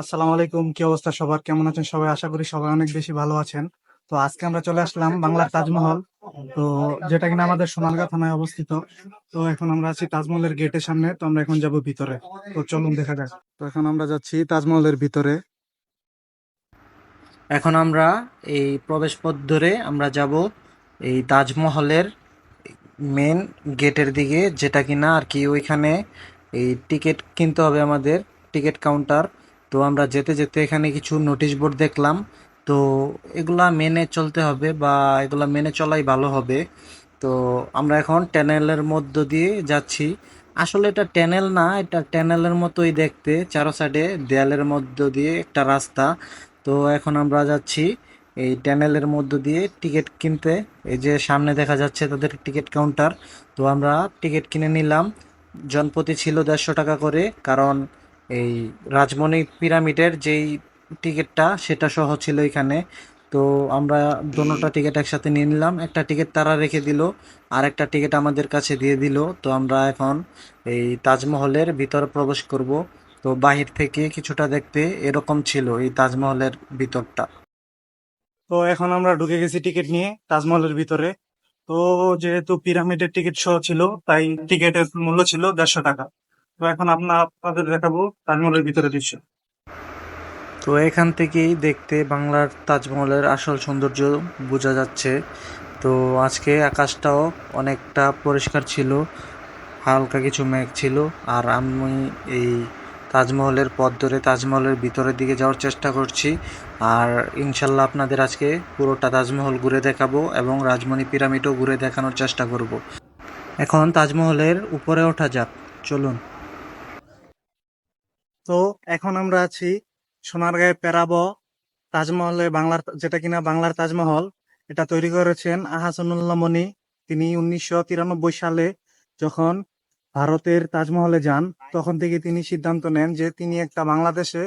আসসালামু আলাইকুম, কি অবস্থা সবার? কেমন আছেন সবাই? আশা করি সবাই অনেক বেশি ভালো আছেন। তো আজকে আমরা চলে আসলাম বাংলার তাজমহল। তো যেটা কিনা আমাদের সোনালগা থানায় অবস্থিত, তো এখন আমরা আছি তাজমহলের গেটের সামনে, তো আমরা এখন যাব ভিতরে। তো চলুন দেখা যাক। তো এখন আমরা যাচ্ছি তাজমহলের ভিতরে। এখন আমরা এই প্রবেশপথ ধরে আমরা যাব এই তাজমহলের মেন গেটের দিকে, যেটা কিনা আর কি ওইখানে এই টিকিট কিনতে হবে আমাদের, টিকিট কাউন্টার। তো আমরা যেতে যেতে এখানে কিছু নোটিশ বোর্ড দেখলাম। তো এগুলা মেনে চলতে হবে বা এগুলা মেনে চলাই ভালো হবে। তো আমরা এখন ট্যানেলের মধ্য দিয়ে যাচ্ছি। আসলে এটা ট্যানেল না, এটা ট্যানেলের মতোই দেখতে, চারো সাইডে দেয়ালের মধ্য দিয়ে একটা রাস্তা। তো এখন আমরা যাচ্ছি এই ট্যানেলের মধ্য দিয়ে টিকিট কিনতে। এই যে সামনে দেখা যাচ্ছে তাদের টিকিট কাউন্টার তো আমরা টিকিট কিনে নিলাম। জনপ্রতি ছিল দেড়শো টাকা করে, কারণ এই রাজমণি পিরামিডের যেই টিকিটটা, সেটা সহ ছিল এখানে। তো আমরা দোনোটা টিকিট একসাথে নিয়ে নিলাম। একটা টিকিট তারা রেখে দিল আর একটা টিকিট আমাদের কাছে দিয়ে দিল। তো আমরা এখন এই তাজমহলের ভিতরে প্রবেশ করব। তো বাহির থেকে কিছুটা দেখতে এরকম ছিল এই তাজমহলের ভিতরটা। তো এখন আমরা ঢুকে গেছি টিকিট নিয়ে তাজমহলের ভিতরে। তো যেহেতু পিরামিডের টিকিট সহ ছিল, তাই টিকিটের মূল্য ছিল দেড়শো টাকা। তো এখন আপনার আপনাদের দেখাবো তাজমহলের ভিতরে দৃশ্য। তো এখান থেকেই দেখতে বাংলার তাজমহলের আসল সৌন্দর্য বোঝা যাচ্ছে। তো আজকে আকাশটাও অনেকটা পরিষ্কার ছিল, হালকা কিছু মেঘ ছিল, আর আমি এই তাজমহলের পথ ধরে তাজমহলের ভিতরের দিকে যাওয়ার চেষ্টা করছি। আর ইনশাল্লাহ আপনাদের আজকে পুরোটা তাজমহল ঘুরে দেখাবো এবং রাজমণি পিরামিডও ঘুরে দেখানোর চেষ্টা করব। এখন তাজমহলের উপরে ওঠা যাক, চলুন। তো এখন আমরা আছি সোনারগাঁয়ে পেরাব তাজমহলে বাংলার যেটা কিনা বাংলার তাজমহল, এটা তৈরি করেছেন আহাসানুল্লাহ মনি তিনি উনিশশো তিরানব্বই সালে যখন ভারতের তাজমহলে যান, তখন থেকে তিনি সিদ্ধান্ত নেন যে তিনি একটা বাংলাদেশে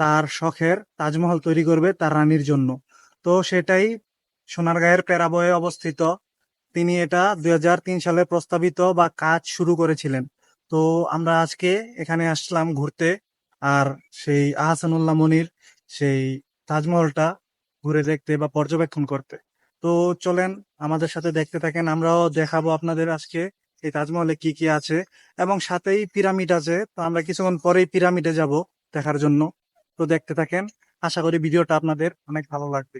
তার শখের তাজমহল তৈরি করবে তার রানীর জন্য। তো সেটাই সোনারগাঁয়ের পেরাবয়ে অবস্থিত। তিনি এটা দুই হাজার তিন সালে প্রস্তাবিত বা কাজ শুরু করেছিলেন। তো আমরা আজকে এখানে আসলাম ঘুরতে। আর সেই আহসানুল্লাহ মনির সেই তাজমহলটা ঘুরে দেখতে বা পর্যবেক্ষণ করতে। তো চলেন আমাদের সাথে দেখতে থাকেন, আমরাও দেখাবো আপনাদের আজকে এই তাজমহলে কি কি আছে এবং সাথেই পিরামিড আছে। তো আমরা কিছুক্ষণ পরেই পিরামিডে যাব দেখার জন্য। তো দেখতে থাকেন, আশা করি ভিডিওটা আপনাদের অনেক ভালো লাগবে।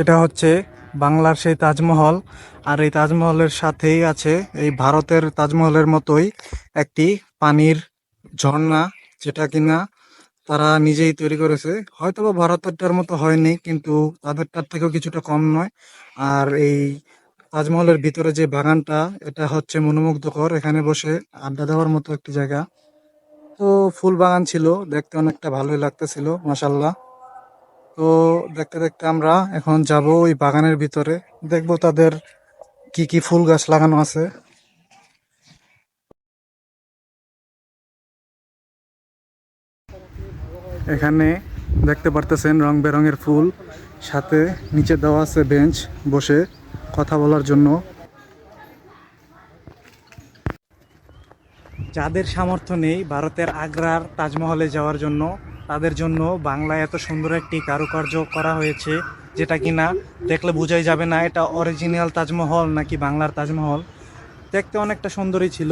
এটা হচ্ছে বাংলার সেই তাজমহল। আর এই তাজমহলের সাথেই আছে এই ভারতের তাজমহলের মতোই একটি পানির ঝর্ণা, যেটা কিনা তারা নিজেই তৈরি করেছে। হয়তো বা ভারতেরটার মতো হয়নি, কিন্তু তাদেরটার থেকেও কিছুটা কম নয়। আর এই তাজমহলের ভিতরে যে বাগানটা, এটা হচ্ছে মনোমুগ্ধকর। এখানে বসে আড্ডা দেওয়ার মতো একটি জায়গা। তো ফুল বাগান ছিল, দেখতে অনেকটা ভালোই লাগতেছিল মাসাল্লাহ তো দেখতে দেখতে আমরা এখন যাব ওই বাগানের ভিতরে। দেখব তাদের কি কি ফুল গাছ লাগানো আছে। এখানে দেখতে পারতেছেন রং বেরঙের ফুল। সাথে নিচে দেওয়া আছে বেঞ্চ বসে কথা বলার জন্য। যাদের সামর্থ্য নেই ভারতের আগ্রার তাজমহলে যাওয়ার জন্য তাদের জন্য বাংলায় এত সুন্দর একটি কারুকার্য করা হয়েছে, যেটা কিনা দেখলে বোঝাই যাবে না এটা অরিজিনাল তাজমহল নাকি বাংলার তাজমহল। দেখতে অনেকটা সুন্দরই ছিল,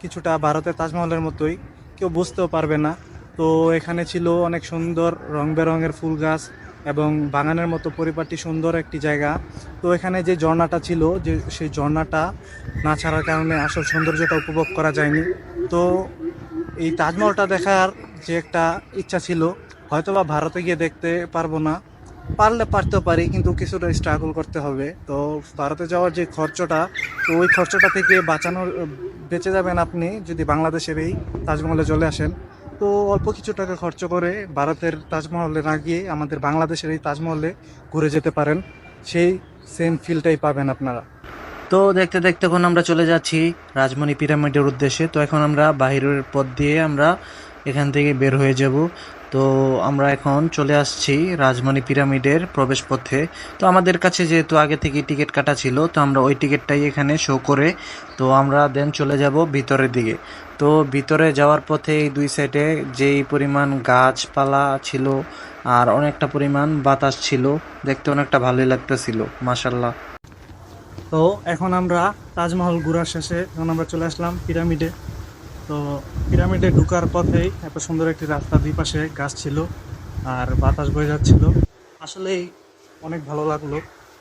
কিছুটা ভারতের তাজমহলের মতোই, কেউ বুঝতেও পারবে না। তো এখানে ছিল অনেক সুন্দর রং বেরঙের ফুল গাছ এবং বাগানের মতো পরিপাটি সুন্দর একটি জায়গা। তো এখানে যে ঝর্ণাটা ছিল, যে সেই ঝর্ণাটা না ছাড়ার কারণে আসল সৌন্দর্যটা উপভোগ করা যায়নি। তো এই তাজমহলটা দেখার যে একটা ইচ্ছা ছিল, হয়তোবা ভারতে গিয়ে দেখতে পারব না। পারলে পারতেও পারি, কিন্তু কিছুটা স্ট্রাগল করতে হবে। তো ভারতে যাওয়ার যে খরচটা, তো ওই খরচটা থেকে বাঁচানোর বেঁচে যাবেন আপনি যদি বাংলাদেশের এই তাজমহলে চলে আসেন। তো অল্প কিছু টাকা খরচ করে ভারতের তাজমহলে না গিয়ে আমাদের বাংলাদেশের এই তাজমহলে ঘুরে যেতে পারেন। সেই সেম ফিলটাই পাবেন আপনারা। তো দেখতে দেখতে এখন আমরা চলে যাচ্ছি রাজমণি পিরামিডের উদ্দেশ্যে। তো এখন আমরা বাহিরের পথ দিয়ে আমরা এখান থেকে বের হয়ে যাব। তো আমরা এখন চলে আসছি রাজমণি পিরামিডের প্রবেশ পথে তো আমাদের কাছে যেহেতু আগে থেকে টিকিট কাটা ছিল, তো আমরা ওই টিকিটটাই এখানে শো করে, তো আমরা দেন চলে যাব ভিতরের দিকে। তো ভিতরে যাওয়ার পথে এই দুই সাইডে যেই পরিমাণ গাছপালা ছিল আর অনেকটা পরিমাণ বাতাস ছিল, দেখতে অনেকটা ভালোই লাগতেছিল মাসাল্লাহ তো এখন আমরা তাজমহল ঘোরার শেষে এখন আমরা চলে আসলাম পিরামিডে। তো পিরামিডে ঢুকার পথেই এত সুন্দর একটি রাস্তা দুই পাশে গাছ ছিল আর বাতাস বয়ে যাচ্ছিল। আসলেই অনেক ভালো লাগল।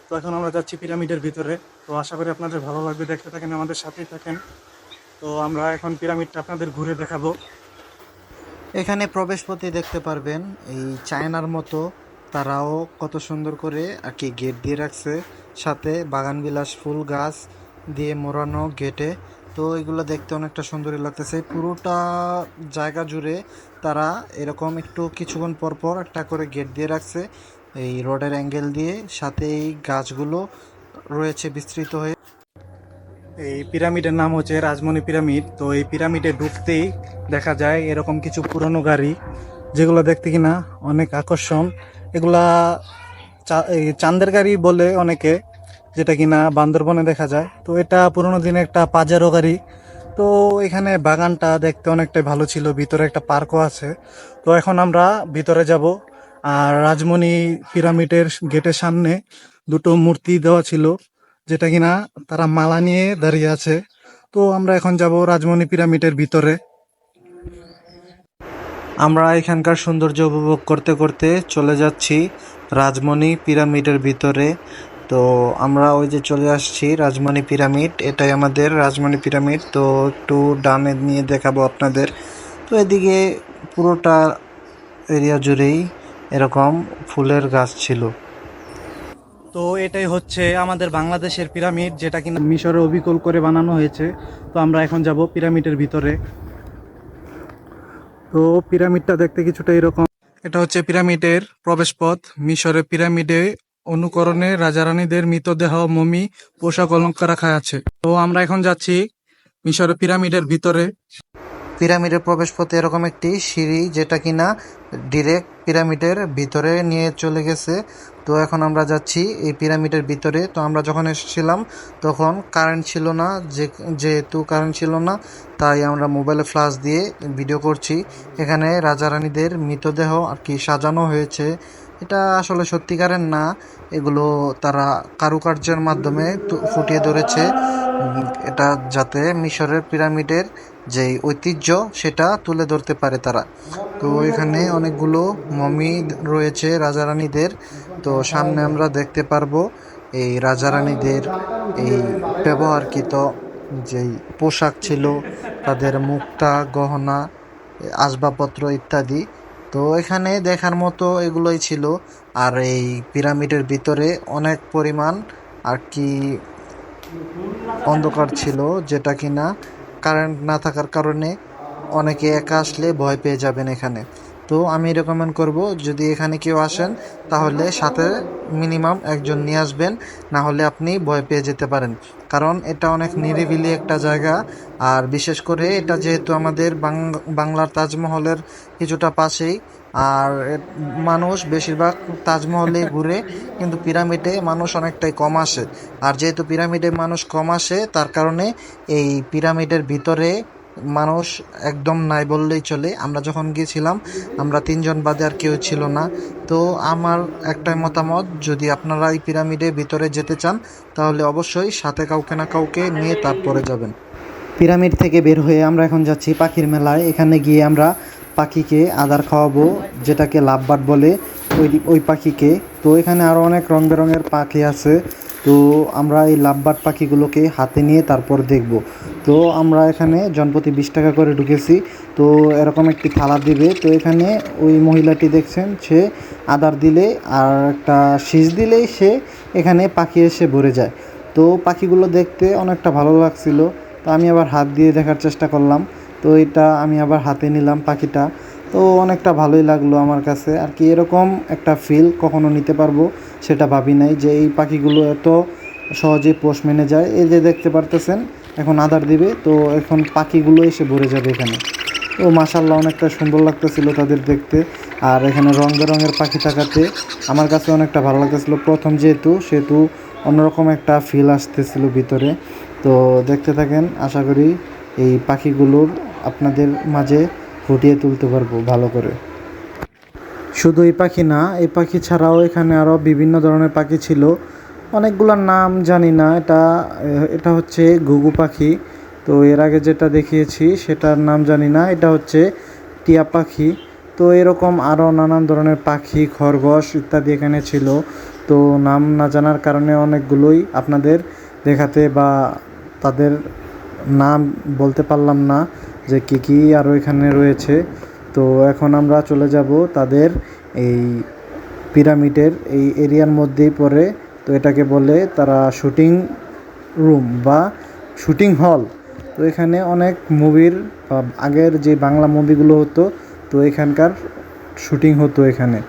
তো এখন আমরা যাচ্ছি পিরামিডের ভিতরে। তো আশা করি আপনাদের ভালো লাগবে, দেখতে থাকেন, আমাদের সাথেই থাকেন। তো আমরা এখন পিরামিডটা আপনাদের ঘুরে দেখাবো। এখানে প্রবেশপথে দেখতে পারবেন এই চায়নার মতো। তারাও কত সুন্দর করে আর কি গেট দিয়ে রাখছে। সাথে বাগানবিলাস ফুল গাছ দিয়ে মোড়ানো গেটে। তো এগুলো দেখতে অনেকটা সুন্দরই লাগতেছে। পুরোটা জায়গা জুড়ে তারা এরকম একটু কিছুক্ষণ পর পর একটা করে গেট দিয়ে রাখছে। এই রোডের অ্যাঙ্গেল দিয়ে সাথে এই গাছগুলো রয়েছে বিস্তৃত হয়ে। এই পিরামিডের নাম হচ্ছে রাজমণি পিরামিড তো এই পিরামিডে ঢুকতেই দেখা যায় এরকম কিছু পুরনো গাড়ি, যেগুলো দেখতে কিনা অনেক আকর্ষণ। এগুলা চা- এই চান্দের গাড়ি বলে অনেকে যেটা কিনা বান্দরবনে দেখা যায়। তো এটা পুরোনো দিনে একটা পাজারো গাড়ি। তো এখানে বাগানটা দেখতে অনেকটাই ভালো ছিল, ভিতরে একটা পার্কও আছে। তো এখন আমরা ভিতরে যাব, আর রাজমণি পিরামিডের গেটের সামনে দুটো মূর্তি দেওয়া ছিল, যেটা কিনা তারা মালা নিয়ে দাঁড়িয়ে আছে। তো আমরা এখন যাব রাজমণি পিরামিডের ভিতরে। আমরা এখানকার সৌন্দর্য উপভোগ করতে করতে চলে যাচ্ছি রাজমণি পিরামিডের ভিতরে। তো আমরা ওই যে চলে আসছি রাজমণি পিরামিড। এটাই আমাদের রাজমণি পিরামিড। তো একটু ডানে নিয়ে দেখাবো আপনাদের। তো এদিকে পুরোটা এরিয়া জুড়েই এরকম ফুলের গাছ ছিল। তো এটাই হচ্ছে আমাদের বাংলাদেশের পিরামিড যেটা কিনা মিশরে অবিকল করে বানানো হয়েছে। তো আমরা এখন যাব পিরামিডের ভিতরে। তো পিরামিডটা দেখতে কিছুটা এরকম। এটা হচ্ছে পিরামিডের প্রবেশপথ। মিশরে পিরামিডে অনুকরণে রাজারানীদের মৃতদেহ মমি পোশাক অলঙ্কার রাখা আছে। তো আমরা এখন যাচ্ছি মিশরের পিরামিডের ভিতরে। পিরামিডের প্রবেশপথে এরকম একটি সিঁড়ি যেটা কিনা ডিরেক্ট পিরামিডের ভিতরে নিয়ে চলে গেছে। তো এখন আমরা যাচ্ছি এই পিরামিডের ভিতরে। তো আমরা যখন এসেছিলাম, তখন কারেন্ট ছিল না, যে, যেহেতু কারেন্ট ছিল না, তাই আমরা মোবাইলে ফ্ল্যাশ দিয়ে ভিডিও করছি। এখানে রাজারানীদের মৃতদেহ আর কি সাজানো হয়েছে। এটা আসলে সত্যিকারের না। এগুলো তারা কারুকার্যের মাধ্যমে ফুটিয়ে ধরেছে। এটা যাতে মিশরের পিরামিডের যে ঐতিহ্য, সেটা তুলে ধরতে পারে তারা। তো এখানে অনেকগুলো মমি রয়েছে, রাজারানীদের। তো সামনে আমরা দেখতে পারব এই রাজারানীদের এই ব্যবহারকৃত যেই পোশাক ছিল, তাদের মুক্তা, গহনা, আসবাবপত্র ইত্যাদি। তো এখানে দেখার মতো এগুলোই ছিল। আর এই পিরামিডের ভিতরে অনেক পরিমাণ আর কি অন্ধকার ছিল, যেটা কিনা কারেন্ট না থাকার কারণে অনেকে একা আসলে ভয় পেয়ে যাবেন এখানে। তো আমি রেকমেন্ড করব, যদি এখানে কেউ আসেন, তাহলে সাথে মিনিমাম একজন নিয়ে আসবেন, না হলে আপনি ভয় পেয়ে যেতে পারেন। কারণ এটা অনেক নিরিবিলি একটা জায়গা, আর বিশেষ করে এটা যেহেতু আমাদের বাংলার তাজমহলের কিছুটা পাশেই, আর মানুষ বেশিরভাগ তাজমহলে ঘুরে, কিন্তু পিরামিডে মানুষ অনেকটাই কম আসে। আর যেহেতু পিরামিডে মানুষ কম আসে, তার কারণে এই পিরামিডের ভিতরে মানুষ একদম নাই বললেই চলে। আমরা যখন গিয়েছিলাম, আমরা তিনজন বাদে আর কেউ ছিল না। তো আমার একটাই মতামত, যদি আপনারা এই পিরামিডের ভিতরে যেতে চান, তাহলে অবশ্যই সাথে কাউকে না কাউকে নিয়ে তারপরে যাবেন। পিরামিড থেকে বের হয়ে আমরা এখন যাচ্ছি পাখির মেলায়। এখানে গিয়ে আমরা পাখিকে আদার খাওয়াবো, যেটাকে লাভবাট বলে, ওই ওই পাখিকে। তো এখানে আরও অনেক রং বেরঙের পাখি আছে। তো আমরা এই লাভবাট পাখিগুলোকে হাতে নিয়ে তারপর দেখব। তো আমরা এখানে জনপ্রতি বিশ টাকা করে ঢুকেছি। তো এরকম একটি থালা দিবে। তো এখানে ওই মহিলাটি দেখছেন, সে আদার দিলে আর একটা শীষ দিলেই সে এখানে পাখি এসে ভরে যায়। তো পাখিগুলো দেখতে অনেকটা ভালো লাগছিল। তো আমি আবার হাত দিয়ে দেখার চেষ্টা করলাম। তো এটা আমি আবার হাতে নিলাম পাখিটা। তো অনেকটা ভালোই লাগল আমার কাছে। আর কি এরকম একটা ফিল কখনো নিতে পারব সেটা ভাবি নাই যে এই পাখিগুলো এত সহজে পোষ মেনে যায়। এই যে দেখতে পারতেছেন, এখন আদার দিবে, তো এখন পাখিগুলো এসে ভরে যাবে এখানে। তো মাসাল্লাহ অনেকটা সুন্দর লাগতেছিল তাদের দেখতে। আর এখানে রং বেরঙের পাখি থাকাতে আমার কাছে অনেকটা ভালো লাগতেছিলো। প্রথম যেহেতু, সেহেতু অন্যরকম একটা ফিল আসতেছিল ভিতরে। তো দেখতে থাকেন, আশা করি এই পাখিগুলোর আপনাদের মাঝে ফুটিয়ে তুলতে পারব ভালো করে। শুধু এই পাখি না, এই পাখি ছাড়াও এখানে আরও বিভিন্ন ধরনের পাখি ছিল। অনেকগুলোর নাম জানি না, এটা এটা হচ্ছে ঘুঘু পাখি। তো এর আগে যেটা দেখিয়েছি, সেটার নাম জানি না, এটা হচ্ছে টিয়া পাখি। তো এরকম আরও নানান ধরনের পাখি, খরগোশ ইত্যাদি এখানে ছিল। তো নাম না জানার কারণে অনেকগুলোই আপনাদের দেখাতে বা তাদের নাম বলতে পারলাম না। যে কী কী আরও এখানে রয়েছে। তো এখন আমরা চলে যাব তাদের এই পিরামিডের এই এরিয়ার মধ্যেই পড়ে। তো এটাকে বলে তারা শুটিং রুম বা শুটিং হল। তো এখানে অনেক মুভির, বা আগের যে বাংলা মুভিগুলো হতো, তো এখানকার শুটিং হতো এখানে।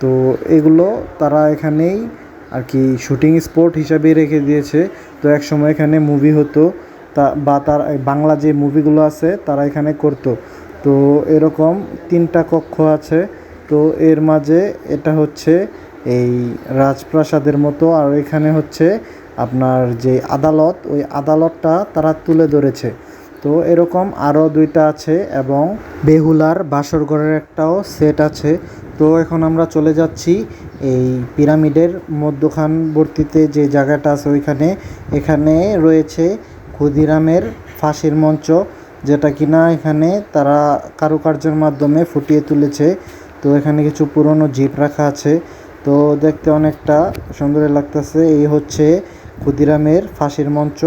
তো এগুলো তারা এখানেই আর কি শুটিং স্পট হিসাবেই রেখে দিয়েছে। তো এক সময় এখানে মুভি হতো। তা বা তার বাংলা যে মুভিগুলো আছে তারা এখানে করতো। তো এরকম তিনটা কক্ষ আছে। তো এর মাঝে এটা হচ্ছে এই রাজপ্রাসাদের মতো, আর এখানে হচ্ছে আপনার যে আদালত, ওই আদালতটা তারা তুলে ধরেছে। তো এরকম আরও দুইটা আছে এবং বেহুলার বাসরঘরের একটাও সেট আছে। তো এখন আমরা চলে যাচ্ছি এই পিরামিডের মধ্যখানবর্তীতে যে জায়গাটা আছে ওইখানে। এখানে রয়েছে ক্ষুদিরামের ফাঁসির মঞ্চ, যেটা কিনা এখানে তারা কারুকার্যের মাধ্যমে ফুটিয়ে তুলেছে। তো এখানে কিছু পুরনো জিপ রাখা আছে। তো দেখতে অনেকটা সুন্দর লাগতেছে। এই হচ্ছে ক্ষুদিরামের ফাঁসির মঞ্চ।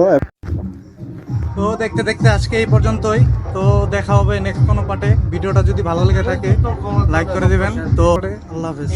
তো দেখতে দেখতে আজকে এই পর্যন্তই। তো দেখা হবে নেক্সট কোনো পার্টে ভিডিওটা যদি ভালো লেগে থাকে লাইক করে দিবেন। তো আল্লাহ হাফেজ।